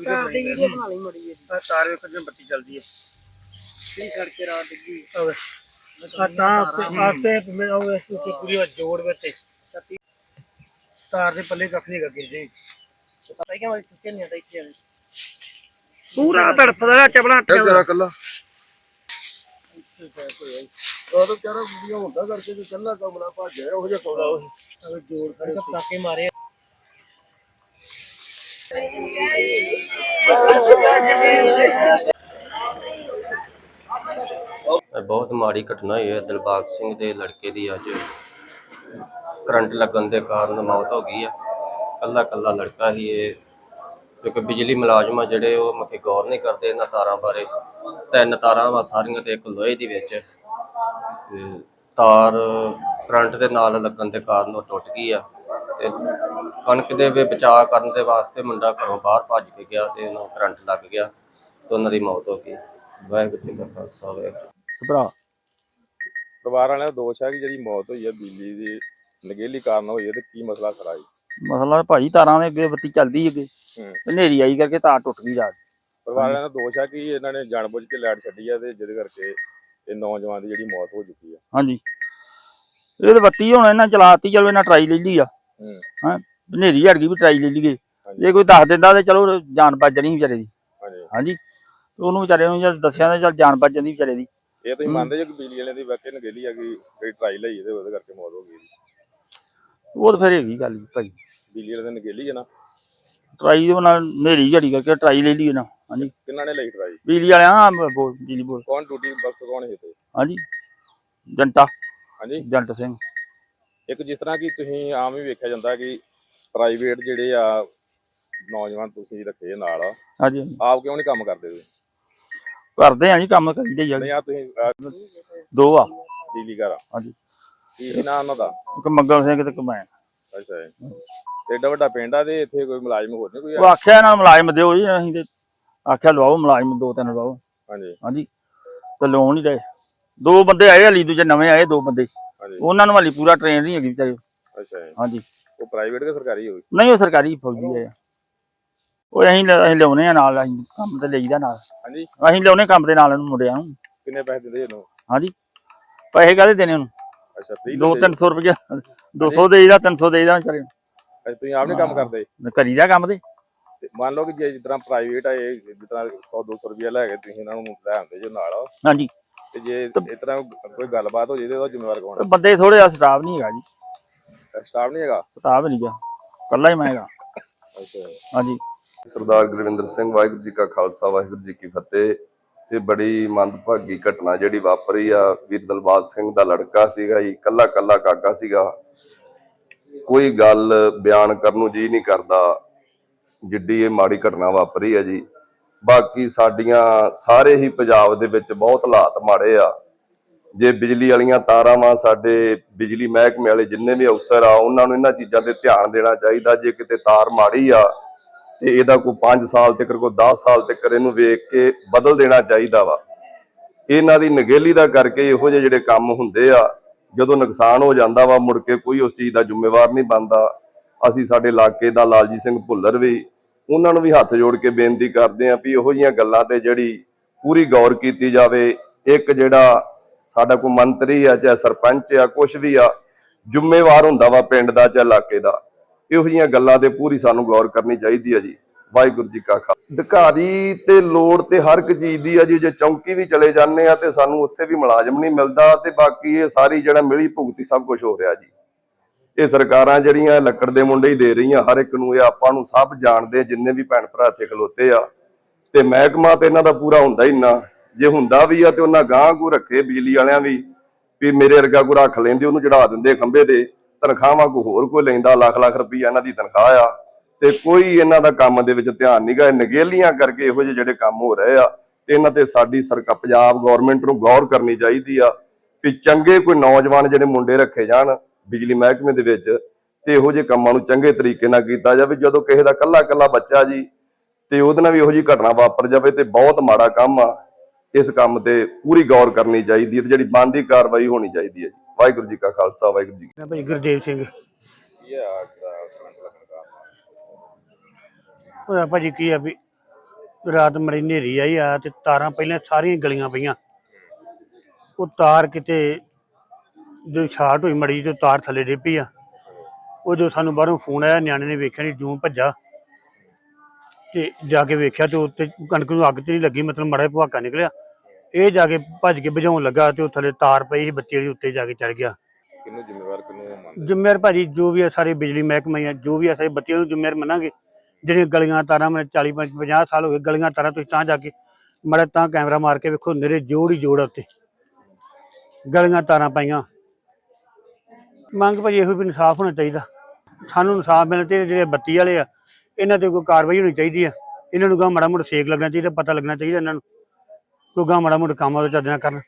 ਤਾਰ ਦੀ ਵੀਡੀਓ ਬਣਾ ਲਈ ਮੜੀ ਜੀ ਆਹ ਤਾਰ ਵੇਖੋ ਜਿਵੇਂ ਬੱਤੀ ਚੱਲਦੀ ਹੈ ਕੀ ਸੜ ਕੇ? ਰਾਤ ਡਿੱਗੀ ਹੋਵੇ ਆ ਤਾਂ ਆਤੇ ਮੈਂ ਉਹ ਇਸ ਉੱਤੇ ਪੂਰੀ ਉਹ ਜੋੜ ਵਿੱਚ ਤਾਰ ਦੇ ਪੱਲੇ ਕੱਖ ਨਹੀਂ ਲੱਗੇ ਜੀ। ਪਤਾ ਹੀ ਕਿ ਮੈਂ ਕਿੱਥੇ ਨਹੀਂ ਆਤਾ ਇੱਥੇ। ਪੂਰਾ ਤੜਫਦਾ ਚਪਲਾ ਤੇਰਾ ਕੱਲਾ ਉਹ ਤਾਂ ਚਾਰਾ ਵੀਡੀਓ ਹੁੰਦਾ ਕਰਕੇ ਤੇ ਕੱਲਾ ਕਮਲਾ ਭੱਜਿਆ ਉਹ ਜਿਹਾ ਕੋਲਾ ਉਹ ਜੋੜ ਖੜੇ ਪਟਾਕੇ ਮਾਰੇ ਇਹ ਬਹੁਤ ਮਾੜੀ ਘਟਨਾ ਹੋਈ ਹੈ। ਦਿਲਬਾਗ ਸਿੰਘ ਦੇ ਲੜਕੇ ਦੀ ਅੱਜ ਕਰੰਟ ਲੱਗਣ ਦੇ ਕਾਰਨ ਮੌਤ ਹੋ ਗਈ ਹੈ। ਕੱਲਾ ਕੱਲਾ ਲੜਕਾ ਹੀ ਇਹ ਕਿਉਂਕਿ ਬਿਜਲੀ ਮੁਲਾਜ਼ਮ ਆ ਜਿਹੜੇ, ਉਹ ਮੱਕੇ ਗੌਰ ਨਹੀਂ ਕਰਦੇ ਇਹਨਾਂ ਤਾਰਾਂ ਬਾਰੇ। ਤਿੰਨ ਤਾਰਾਂ ਵਾ ਸਾਰੀਆਂ ਤੇ ਇੱਕ ਲੋਹੇ ਦੀ ਵਿੱਚ। ਤਾਰ ਕਰੰਟ ਦੇ ਨਾਲ ਲੱਗਣ ਦੇ ਕਾਰਨ ਉਹ ਟੁੱਟ ਗਈ ਆ। ਤੇ ਕਣਕ ਦੇ ਵੀ ਬਚਾਅ ਕਰਨ ਦੇ ਵਾਸਤੇ ਮੁੰਡਾ ਘਰੋਂ ਬਾਹਰ ਭੱਜ ਕੇ ਗਿਆ ਤੇ ਉਹਨੂੰ ਕਰੰਟ ਲੱਗ ਗਿਆ ਤੇ ਉਹਨਾਂ ਦੀ ਮੌਤ ਹੋ ਗਈ। ਵਾਹਿਗੁਰੂ ਜੀ ਕਾ ਖਾਲਸਾ ਵਾਹਿਗੁਰੂ ਭਰਾ? ਪਰਿਵਾਰ ਵਾਲਿਆਂ ਦਾ ਦੋਸ਼ ਹੈ ਕਿ ਜਿਹੜੀ ਮੌਤ ਹੋਈ ਹੈ ਬਿਜਲੀ ਦੀ ਨਗੇਲੀ ਕਾਰਨ ਹੋਈ ਹੈ ਤੇ ਕੀ ਮਸਲਾ ਖੜਾ ਹੈ? ਮਸਲਾ ਭਾਜੀ ਤਾਰਾਂ ਦੇ ਅੱਗੇ ਬੱਤੀ ਚੱਲਦੀ ਅੱਗੇ। ਹਨੇਰੀ ਆਈ ਕਰਕੇ ਤਾਰ ਟੁੱਟ ਗਈ ਰਾਤ। ਪਰਿਵਾਰ ਵਾਲਿਆਂ ਦਾ ਦੋਸ਼ ਹੈ ਕਿ ਇਹਨਾਂ ਨੇ ਜਾਣਬੁੱਝ ਕੇ ਲਾਈਟ ਛੱਡੀ ਹੈ ਤੇ ਜਿਹਦੇ ਕਰਕੇ ਇਹ ਨੌਜਵਾਨ ਦੀ ਜਿਹੜੀ ਮੌਤ ਹੋ ਚੁੱਕੀ ਹੈ। ਹਾਂਜੀ। ਇਹ ਤੇ ਬੱਤੀ ਹੁਣ ਇਹਨਾਂ ਚਲਾਤੀ ਚਲੋ ਇਹਨਾਂ ਟਰਾਈ ਲੈ ਲਈ ਆ। ਹੂੰ? ਹਨੇਰੀ ਹਟ ਗਈ ਵੀ ਟਰਾਈ ਲੈ ਲਈਏ। ਜੇ ਕੋਈ ਦੱਸ ਦਿੰਦਾ ਤੇ ਚਲੋ ਜਾਨ ਬਚ ਜਾਣੀ ਵਿਚਾਰੇ ਦੀ। ਹਾਂਜੀ। ਉਹਨੂੰ ਵਿਚਾਰੇ ਨੂੰ ਜਦ ਦੱਸਿਆ ਤਾਂ ਚਲ ਜਾਨ ਬਚ ਜਾਂਦੀ ਵਿਚਾਰੇ ਦੀ। ਇਹ ਤੁਸੀਂ। ਮੰਨਦੇ ਜੋ ਕਿ ਬਿਜਲੀ ਵਾਲਿਆਂ ਦੀ ਵਾਕਈ ਨਗੇਲੀ ਹੈ ਕਿ ਜਿਹੜੀ ਟਰਾਈ ਲਈ ਤੇ ਉਹਦੇ ਕਰਕੇ ਮੌਤ ਹੋ ਗਈ। ਉਹ ਤਾਂ ਫਿਰ ਹੈਗੀ ਗੱਲ ਭਾਈ। ਬਿਜਲੀ ਵਾਲਿਆਂ ਦੀ ਨਗੇਲੀ ਹੈ ਨਾ। ਟਰਾਈ ਦੇ ਨਾਲ ਹਨੇਰੀ ਝੜੀ ਕਰਕੇ ਟਰਾਈ ਲੈ ਲਈ ਨਾ। ਹਾਂਜੀ। ਕਿੰਨਾਂ ਨੇ ਲਈ ਟਰਾਈ? ਬਿਜਲੀ ਵਾਲਿਆਂ ਹਾਂ ਬੋਲ ਬਿਜਲੀ ਬੋਲ। ਕੌਣ ਡਿਊਟੀ ਬਖਸ਼ ਕੌਣ ਹੈ ਤੇ ਹਾਂਜੀ। ਜੰਟਾ। ਹਾਂਜੀ। ਜੰਟ ਸਿੰਘ। ਇੱਕ ਜਿਸ ਤਰ੍ਹਾਂ ਕਿ ਤੁਸੀਂ ਆਮ ਹੀ ਵੇਖਿਆ ਜਾਂਦਾ ਕਿ ਪ੍ਰਾਈਵੇਟ ਜਿਹੜੇ ਆ ਨੌਜਵਾਨ ਤੁਸੀਂ ਰੱਖੇ ਨਾਲ ਹਾਂਜੀ ਆਪ ਕਿਉਂ ਨਹੀਂ ਕੰਮ ਕਰਦੇ ਤੁਸੀਂ? ਕਰਦੇ ਆ ਜੀ ਕੰਮ ਕਰੀਦੇ ਨਹੀਂ ਆ ਤੁਸੀਂ ਅਹ, ਦੋ ਆ। ਬਿਜਲੀ ਘਰ ਆ। ਹਾਂਜੀ। ਕੀ ਨਾਂ ਉਹਨਾਂ ਦਾ? ਇੱਕ ਮੰਗਲ ਸਿੰਘ ਤੇ ਇੱਕ ਮੈਂ। ਅੱਛਾ ਜੀ। ਤੇ ਏਡਾ ਵੱਡਾ ਪਿੰਡ ਆ ਤੇ ਇੱਥੇ ਕੋਈ ਮੁਲਾਜ਼ਮ ਹੋਰ ਨਹੀਂ ਕੋਈ ਉਹ? ਆਖਿਆ ਇਹਨਾਂ ਨੂੰ ਮੁਲਾਜ਼ਮ ਦਿਓ ਜੀ ਅਸੀਂ ਤੇ ਆਖਿਆ ਲਵਾਓ ਮੁਲਾਜ਼ਮ ਦੋ ਤਿੰਨ ਲਵਾਓ। ਹਾਂਜੀ। ਹਾਂਜੀ। ਤੇ ਲੋਨ ਨਹੀਂ ਰਹੇ ਦੋ ਬੰਦੇ ਆਏ ਹਲੀ ਦੂਜੇ ਨਵੇਂ ਆਏ ਦੋ ਬੰਦੇ। ਉਹਨਾਂ ਨੂੰ ਹਲੀ ਪੂਰਾ ਟ੍ਰੇਨ ਨਹੀਂ ਹੈਗੀ ਵਿਚਾਰੇ। ਅੱਛਾ ਜੀ। ਹਾਂਜੀ। ਉਹ ਪ੍ਰਾਈਵੇਟ ਕਿ ਸਰਕਾਰੀ ਹੋਈ? ਨਹੀਂ ਉਹ ਸਰਕਾਰੀ ਫੌਜੀ ਹੈ ਉਹ ਅਸੀਂ ਲ- ਅਸੀਂ ਲਿਆਉਨੇ ਆ ਨਾਲ ਅਸੀਂ ਕੰਮ ਤੇ ਲਈਦਾ ਨਾਲ। ਹਾਂਜੀ। ਅਸੀਂ ਲਿਆਉਨੇ ਕੰਮ ਦੇ ਨਾਲ ਇਹਨੂੰ ਮੁੰਡਿਆਂ ਨੂੰ। ਕਿੰਨੇ ਪੈਸੇ ਦਿੰਦੇ ਇਹਨੂੰ? ਹਾਂਜੀ। ਪੈਸੇ ਕਾਹਦੇ ਦੇਣੇ ਉਹਨੂੰ? ਅੱਛਾ free ਦੋ ਦਿੰਦੇ? 300 ਰੁਪਏ 200 ਦੇਈਦਾ 300 ਦੇਈਦਾ ਵਿਚਾਰੇ ਨੂੰ। ਅੱਛਾ ਤੁਸੀਂ ਆਪ ਨਹੀਂ ਕੰਮ ਕਰਦੇ? ਕਰੀਦਾ ਕੰਮ ਤੇ। ਤੇ ਮੰਨ ਲਓ ਕਿ ਜੇ ਜਿਸ ਤਰ੍ਹਾਂ ਪ੍ਰਾਈਵੇਟ ਆ ਇਹ ਜਿਸ ਤਰ੍ਹਾਂ 100 200 ਰੁਪਏ ਲੈ ਕੇ ਤੁਸੀਂ ਇਹਨਾਂ ਨੂੰ ਲੈ ਆਉਂਦੇ ਜੋ ਨਾਲ। ਹਾਂਜੀ। ਤੇ ਜੇ ਇਸ ਤਰ੍ਹਾਂ ਕੋਈ ਗੱਲਬਾਤ ਹੋ ਜੇ ਤੇ ਉਹਦਾ ਜ਼ਿੰਮੇਵਾਰ ਕੌਣ ਤੇ ਬੰਦੇ ਥੋੜੇ ਜਿਹਾ ਸਟਾਫ ਨਹੀਂ ਹੈਗਾ ਜੀ। ਹੈ ਸਟਾਫ ਨਹੀਂ ਹੈਗਾ? ਸਟਾਫ ਨਹੀਂ ਗਾ। ਕੱਲਾ ਹੀ ਮੈਂ ਹੈਗਾ। ਅੱਛਾ। ਹਾਂਜੀ। ਸਰਦਾਰ ਗੁਰਵਿੰਦਰ ਸਿੰਘ ਵਾਹਿਗੁਰੂ ਜੀ ਕਾ ਖਾਲਸਾ ਵਾਹਿਗੁਰੂ ਜੀ ਕੀ ਫਤਿਹ। ਇਹ ਬੜੀ ਮੰਦਭਾਗੀ ਘਟਨਾ ਜਿਹੜੀ ਵਾਪਰੀ ਆ ਵੀਰ ਦਲਬਾਗ ਸਿੰਘ ਦਾ ਲੜਕਾ ਸੀਗਾ ਜੀ ਕੱਲਾ ਕੱਲਾ ਕਾਕਾ ਸੀਗਾ। ਕੋਈ ਗੱਲ ਬਿਆਨ ਕਰਨ ਨੂੰ ਜੀ ਨਹੀਂ ਕਰਦਾ ਜਿੱਡੀ ਇਹ ਮਾੜੀ ਘਟਨਾ ਵਾਪਰੀ ਆ ਜੀ। ਬਾਕੀ ਸਾਡੀਆਂ ਸਾਰੇ ਹੀ ਪੰਜਾਬ ਦੇ ਵਿੱਚ ਬਹੁਤ ਹਾਲਾਤ ਮਾੜੇ ਆ। ਜੇ ਬਿਜਲੀ ਵਾਲੀਆਂ ਤਾਰਾਂ ਵਾਂ ਸਾਡੇ ਬਿਜਲੀ ਮਹਿਕਮੇ ਵਾਲੇ ਜਿੰਨੇ ਵੀ ਅਫਸਰ ਆ, ਉਹਨਾਂ ਨੂੰ ਇਹਨਾਂ ਚੀਜ਼ਾਂ ਤੇ ਧਿਆਨ ਦੇਣਾ ਚਾਹੀਦਾ। ਜੇ ਕਿਤੇ ਤਾਰ ਮਾੜੀ ਆ, ਤੇ ਇਹਦਾ ਕੋਈ 5 ਸਾਲ ਤੱਕ, ਕੋਈ 10 ਸਾਲ ਤੱਕ ਇਹਨੂੰ ਵੇਖ ਕੇ ਬਦਲ ਦੇਣਾ ਚਾਹੀਦਾ ਵਾ। ਇਹਨਾਂ ਦੀ ਨਗੇਲੀ ਦਾ ਕਰਕੇ ਇਹੋ ਜਿਹੇ ਜਿਹੜੇ ਕੰਮ ਹੁੰਦੇ ਆ, ਜਦੋਂ ਨੁਕਸਾਨ ਹੋ ਜਾਂਦਾ ਵਾ, ਮੁੜ ਕੇ ਕੋਈ ਉਸ ਚੀਜ਼ ਦਾ ਜ਼ਿੰਮੇਵਾਰ ਨਹੀਂ ਬਣਦਾ। ਅਸੀਂ ਸਾਡੇ ਇਲਾਕੇ ਦਾ ਲਾਲਜੀਤ ਸਿੰਘ ਭੁੱਲਰ ਵੀ ਉਹਨਾਂ ਨੂੰ ਵੀ ਹੱਥ ਜੋੜ ਕੇ ਬੇਨਤੀ ਕਰਦੇ ਆਂ ਵੀ ਇਹੋ ਜਿਹੀਆਂ ਗੱਲਾਂ ਤੇ ਜਿਹੜੀ ਪੂਰੀ ਗੌਰ ਕੀਤੀ ਜਾਵੇ। ਇੱਕ ਜਿਹੜਾ ਸਾਡਾ ਕੋਈ ਮੰਤਰੀ ਆ ਚਾਹੇ ਸਰਪੰਚ ਆ ਕੁਝ ਵੀ ਆ, ਜ਼ਿੰਮੇਵਾਰ ਹੁੰਦਾ ਵਾ ਪਿੰਡ ਦਾ ਚਾਹੇ ਇਲਾਕੇ ਦਾ। ਇਹੋ ਜਿਹੀਆਂ ਗੱਲਾਂ ਤੇ ਪੂਰੀ ਸਾਨੂੰ ਗੌਰ ਕਰਨੀ ਚਾਹੀਦੀ ਆ ਜੀ। ਵਾਹਿਗੁਰੂ ਜੀ ਕਾ ਖਾਲਸਾ। ਅਧਿਕਾਰੀ ਤੇ ਲੋੜ ਤੇ ਹਰ ਇੱਕ ਚੀਜ਼ ਦੀ ਆ ਜੀ, ਜੇ ਚੌਂਕੀ ਵੀ ਚਲੇ ਜਾਂਦੇ ਆ ਤੇ ਸਾਨੂੰ ਉੱਥੇ ਵੀ ਮੁਲਾਜ਼ਮ ਨਹੀਂ ਮਿਲਦਾ ਤੇ ਬਾਕੀ ਇਹ ਸਾਰੀ ਜਿਹੜਾ ਮਿਲੀ ਭੁਗਤੀ ਸਭ ਕੁਝ ਹੋ ਰਿਹਾ ਜੀ। ਇਹ ਸਰਕਾਰਾਂ ਜਿਹੜੀਆਂ ਲੱਕੜ ਦੇ ਮੁੰਡੇ ਹੀ ਦੇ ਰਹੀਆਂ, ਹਰ ਇੱਕ ਨੂੰ ਇਹ ਆਪਾਂ ਨੂੰ ਸਭ ਜਾਣਦੇ ਜਿੰਨੇ ਵੀ ਭੈਣ ਭਰਾ ਇੱਥੇ ਖਲੋਤੇ ਆ। ਤੇ ਮਹਿਕਮਾ ਤੇ ਇਹਨਾਂ ਦਾ ਪੂਰਾ ਹੁੰਦਾ ਹੀ ਨਾ ਜੇ ਹੁੰਦਾ ਵੀ ਆ ਤੇ ਉਹਨਾਂ ਗਾਂ ਕੋ ਰੱਖੇ ਬਿਜਲੀ ਵਾਲਿਆਂ ਵੀ ਵੀ ਮੇਰੇ ਵਰਗਾ ਕੋ ਰੱਖ ਲੈਂਦੇ, ਉਹਨੂੰ ਚੜਾ ਦਿੰਦੇ ਖੰਭੇ ਤੇ। ਤਨਖਾਹਾਂ ਕੋ ਹੋਰ ਕੋਈ ਲੈਂਦਾ, ਲੱਖ ਲੱਖ ਰੁਪਈਆ ਇਹਨਾਂ ਦੀ ਤਨਖਾਹ ਆ। ਤੇ ਕੋਈ ਇਹਨਾਂ ਦਾ ਕੰਮ ਦੇ ਵਿੱਚ ਧਿਆਨ ਨਹੀਂ ਗਾ ਨਗੇਲੀਆਂ ਕਰਕੇ ਇਹੋ ਜਿਹੇ ਜਿਹੜੇ ਕੰਮ ਹੋ ਰਹੇ ਆ, ਤੇ ਇਹਨਾਂ ਤੇ ਸਾਡੀ ਸਰਕਾਰ, ਪੰਜਾਬ ਗਵਰਨਮੈਂਟ ਨੂੰ ਗੌਰ ਕਰਨੀ ਚਾਹੀਦੀ ਆ, ਵੀ ਚੰਗੇ ਕੋਈ ਨੌਜਵਾਨ ਜਿਹੜੇ ਮੁੰਡੇ ਰੱਖੇ ਜਾਣ। ਬਿਜਲੀ ਮਹਿਕਮੇ ਦੇ ਵਿੱਚ ਤੇ ਇਹੋ ਜਿਹੇ ਕੰਮਾਂ ਨੂੰ ਚੰਗੇ ਤਰੀਕੇ ਨਾਲ ਕੀਤਾ ਜਾਵੇ, ਜਦੋਂ ਕਿਸੇ ਦਾ ਕੱਲਾ ਕੱਲਾ ਬੱਚਾ ਜੀ ਤੇ ਉਹਦੇ ਨਾਲ ਵੀ ਇਹੋ ਜਿਹੀ ਘਟਨਾ ਵਾਪਰ ਜਾਵੇ ਤੇ ਬਹੁਤ ਮਾੜਾ ਕੰਮ ਆ, ਇਸ ਕੰਮ ਤੇ ਪੂਰੀ ਗੌਰ ਕਰਨੀ ਚਾਹੀਦੀ ਹੈ ਤੇ ਜਿਹੜੀ ਬਣਦੀ ਕਾਰਵਾਈ ਹੋਣੀ ਚਾਹੀਦੀ ਹੈ ਜੀ। ਵਾਹਿਗੁਰੂ ਜੀ ਕਾ ਖਾਲਸਾ, ਵਾਹਿਗੁਰੂ ਜੀ ਮੈਂ ਭਾਈ ਗੁਰਦੇਵ ਸਿੰਘ। ਕੀ ਆ ਜਿਹੜਾ ਕਰੰਟ ਲੱਗਣ ਕੀ ਆ ਵੀ ਰਾਤ ਮਰੀ ਹਨੇਰੀ ਆਈ ਆ ਤੇ ਤਾਰਾਂ ਪਹਿਲਾਂ ਸਾਰੀਆਂ ਗਲੀਆਂ ਪਈਆਂ। ਉਹ ਤਾਰ ਕਿਤੇ ਜੋ ਸ਼ਾਰਟ ਹੋਈ ਮੜੀ ਤੇ ਤਾਰ ਥੱਲੇ ਡਿੱਗ ਪਈ ਆ ਉਹ ਜੋ ਸਾਨੂੰ ਬਾਹਰੋਂ ਫੋਨ ਆਇਆ ਨਿਆਣੇ ਨੇ ਵੇਖਿਆ ਨਹੀਂ ਜੂੰ ਭੱਜਾ। ਤੇ ਜਾ ਕੇ ਵੇਖਿਆ ਤੇ ਉੱਤੇ ਕਣਕ ਨੂੰ ਅੱਗ ਤੇ ਨਹੀਂ ਲੱਗੀ ਮਤਲਬ ਮੜਾ ਭਵਾਕਾ ਨਿਕਲਿਆ। ਇਹ ਜਾ ਕੇ ਭੱਜ ਕੇ ਬੁਝਾਉਣ ਲੱਗਾ ਤੇ ਉਹ ਥੱਲੇ ਤਾਰ ਪਈ ਸੀ ਬੱਤੀ ਵਾਲੀ ਉੱਤੇ ਜਾ ਕੇ ਚੜ ਗਿਆ। ਕਿਹਨੂੰ ਜ਼ਿੰਮੇਵਾਰ ਕਿਹਨੂੰ ਮੰਨਦੇ? ਜ਼ਿੰਮੇਵਾਰ ਭਾਜੀ ਜੋ ਵੀ ਆ ਸਾਰੇ ਬਿਜਲੀ ਮਹਿਕਮੇ ਆ ਜੋ ਵੀ ਆ ਸਾਰੇ ਬੱਤੀਆਂ ਨੂੰ ਜ਼ਿੰਮੇਵਾਰ ਮੰਨਾਂਗੇ। ਜਿਹੜੀਆਂ ਗਲੀਆਂ ਤਾਰਾਂ ਮੈਂ 40 50 ਸਾਲ ਹੋ ਗਏ ਗਲੀਆਂ ਤਾਰਾਂ ਤੁਸੀਂ ਤਾਂ ਜਾ ਕੇ ਮੜਾ ਤਾਂ ਕੈਮਰਾ ਮਾਰ ਕੇ ਵੇਖੋ ਨੇਰੇ ਜੋੜ ਹੀ ਜੋੜ ਉੱਤੇ। ਗਲੀਆਂ ਤਾਰਾਂ ਪਾਈਆਂ। ਮੰਗ ਭਾਜੀ ਇਹੋ ਵੀ ਇਨਸਾਫ ਹੋਣਾ ਚਾਹੀਦਾ। ਸਾਨੂੰ ਇਨਸਾਫ ਮਿਲਣਾ ਚਾਹੀਦਾ, ਜਿਹੜੇ ਬੱਤੀ ਵਾਲੇ ਆ, ਇਹਨਾਂ ਤੇ ਕੋਈ ਕਾਰਵਾਈ ਹੋਣੀ ਚਾਹੀਦੀ ਆ। ਇਹਨਾਂ ਨੂੰ ਗਾ ਮਾੜਾ ਮੋਟਾ ਸੇਕ ਲੱਗਣਾ ਚਾਹੀਦਾ, ਪਤਾ ਲੱਗਣਾ ਚਾਹੀਦਾ ਇਹਨਾਂ ਨੂੰ। ਕੋਈ ਗਾ ਮਾੜਾ ਮੋਟਾ ਕੰਮ ਉਹਦੇ ਚੱਜ ਨਾਲ ਕਰਨ।